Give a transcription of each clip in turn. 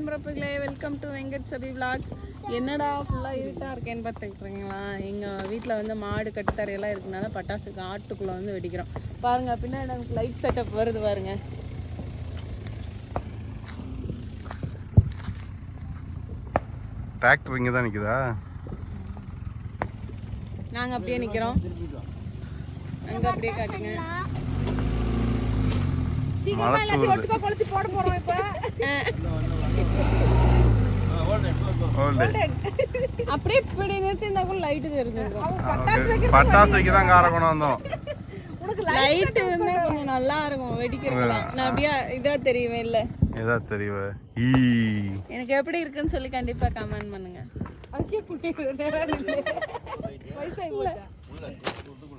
உடன்பிறப்புகளே welcome to Venkat Sabi vlogs. என்னடா ஃபுல்லாக இருட்டாக இருக்கேன்னு பார்த்துக்கிறீங்களா எங்கள் வீட்டில் வந்து மாடு கட்டுத்தரையெல்லாம் இருக்கனால பட்டாசுக்கு ஆட்டுக்குள்ளே வந்து வெடிக்கிறோம். பாருங்க பின்னாடி நமக்கு லைட் செட்டப் வருது பாருங்க. டிராக்டர் இங்கே தான் நிற்குதா நாங்கள் அப்படியே நிற்கிறோம் அங்கே அப்படியே காட்டுங்க. ஒட்டுக்கா கொளுத்தி போட போகிறோம் இருந்தா கூட லைட்டு தெரிஞ்சிருக்கும். பட்டாசு வைக்க தான் காரக்கணும் வந்தோம். லைட் இருந்தா கொஞ்சம் நல்லா இருக்கும் வெடிக்கிறதுலாம் நான் அப்படியே இதா தெரியுமே இல்ல. ஈ. எனக்கு எப்படி இருக்குன்னு சொல்லி கண்டிப்பா கமெண்ட் பண்ணுங்க.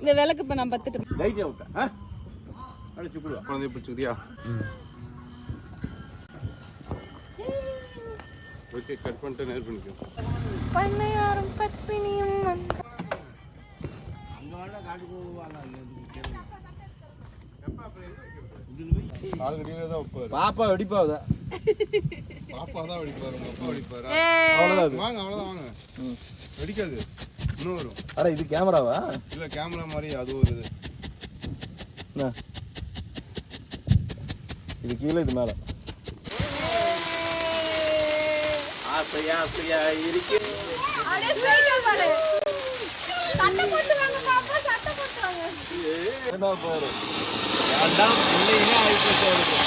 இந்த விளக்கு இப்ப நான் பத்துட்டு ஓகே கட் பண்ணிட்டு நேர் பண்ணிக்கோ. பண்ணையாரும் பத்மினியும் பாப்பா வெடிப்பாவுதா. பாப்பா தான் வெடிப்பாரு? உங்க அப்பா வெடிப்பாரு அது. வாங்க அவ்வளோதான் வாங்க. வெடிக்காது. இன்னும் வரும். அட இது கேமராவா? இல்லை கேமரா மாதிரி அது ஒரு இது? இது கீழே இது மேல. ஆசையா ஆசையா இருக்கு? என்ன பாரு? வேண்டாம் பிள்ளைங்க ஆயிட்டு